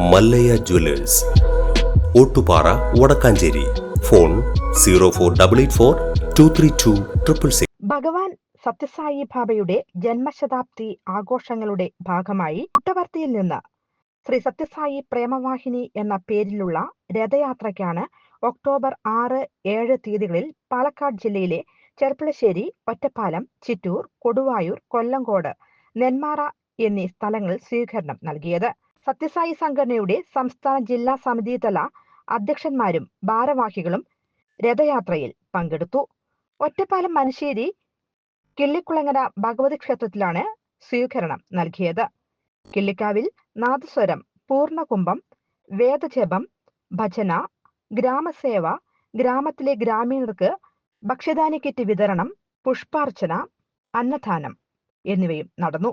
Mallayya jewellers. Ottupara Vadakkanchery. Phone zero four double eight four two three two triple six ഭഗവാൻ സത്യസായി ബാബയുടെ ജന്മശതാബ്ദി ആഘോഷങ്ങളുടെ ഭാഗമായി പുട്ടവർത്തിയിൽ നിന്ന് ശ്രീ സത്യസായി പ്രേമവാഹിനി എന്ന പേരിലുള്ള രഥയാത്രയ്ക്കാണ് ഒക്ടോബർ ആറ് ഏഴ് തീയതികളിൽ പാലക്കാട് ജില്ലയിലെ ചെർപ്പുളശ്ശേരി ഒറ്റപ്പാലം ചിറ്റൂർ കൊടുവായൂർ കൊല്ലങ്കോട് നെന്മാറ എന്നീ സ്ഥലങ്ങളിൽ സ്വീകരണം നൽകിയത്. സത്യസായി സംഘടനയുടെ സംസ്ഥാന ജില്ലാ സമിതി തല അധ്യക്ഷന്മാരും ഭാരവാഹികളും രഥയാത്രയിൽ പങ്കെടുത്തു. ഒറ്റപ്പാലം മനശ്ശേരി കിള്ളിക്കുളങ്ങര ഭഗവതി ക്ഷേത്രത്തിലാണ് സ്വീകരണം നൽകിയത്. കിള്ളിക്കാവിൽ നാദസ്വരം പൂർണകുംഭം വേദജപം ഭജന ഗ്രാമസേവ ഗ്രാമത്തിലെ ഗ്രാമീണർക്ക് ഭക്ഷ്യധാന്യ കിറ്റ് വിതരണം പുഷ്പാർച്ചന അന്നദാനം എന്നിവയും നടന്നു.